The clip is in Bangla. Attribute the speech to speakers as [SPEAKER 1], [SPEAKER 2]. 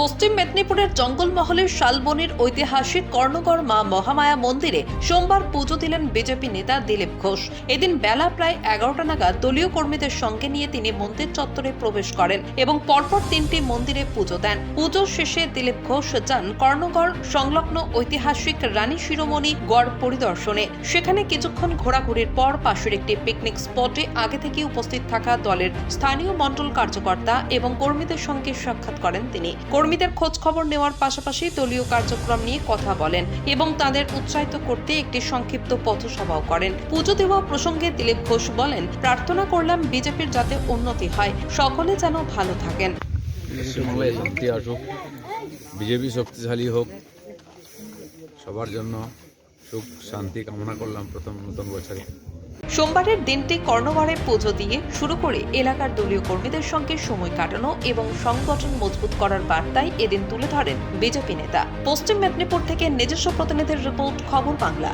[SPEAKER 1] পশ্চিম মেদিনীপুরের জঙ্গলমহলের শালবনির ঐতিহাসিক কর্ণগড় মা মহামায়া মন্দিরে সোমবার পুজো দিলেন বিজেপি নেতা দিলীপ ঘোষ। এদিন বেলা প্রায় এগারোটা নাগাদ দলীয় কর্মীদের সঙ্গে নিয়ে তিনি মন্দির চত্বরে প্রবেশ করেন এবং পরপর তিনটি মন্দিরে পুজো দেন। পুজো শেষে দিলীপ ঘোষ যান কর্ণগড় সংলগ্ন ঐতিহাসিক রানী শিরোমণি গড় পরিদর্শনে। সেখানে কিছুক্ষণ ঘোরাঘুরির পর পাশের একটি পিকনিক স্পটে আগে থেকে উপস্থিত থাকা দলের স্থানীয় মণ্ডল কার্যকর্তা এবং কর্মীদের সঙ্গে সাক্ষাৎ করেন তিনি। কর্মীদের খোঁজ খবর নেওয়ার পাশাপাশি দলীয় কার্যক্রম নিয়ে কথা বলেন এবং তাদের উৎসাহিত করতে একটি সংক্ষিপ্ত পথসভাও করেন। পুজো দেওয়া প্রসঙ্গে দিলীপ ঘোষ বলেন, প্রার্থনা করলাম বিজেপির যাতে উন্নতি হয়, সকলে যেন ভালো থাকেন।
[SPEAKER 2] বিজেপি শক্তিশালী হোক, সবার জন্য সুখ, শান্তি কামনা করলাম প্রথম নতুন বছরে।
[SPEAKER 1] সোমবারের দিনটি কর্ণগড়ে পুজো দিয়ে শুরু করে এলাকার দলীয় কর্মীদের সঙ্গে সময় কাটানো এবং সংগঠন মজবুত করার বার্তায় এদিন তুলে ধরেন বিজেপি নেতা। পশ্চিম মেদিনীপুর থেকে নিজস্ব প্রতিনিধির রিপোর্ট, খবর বাংলা।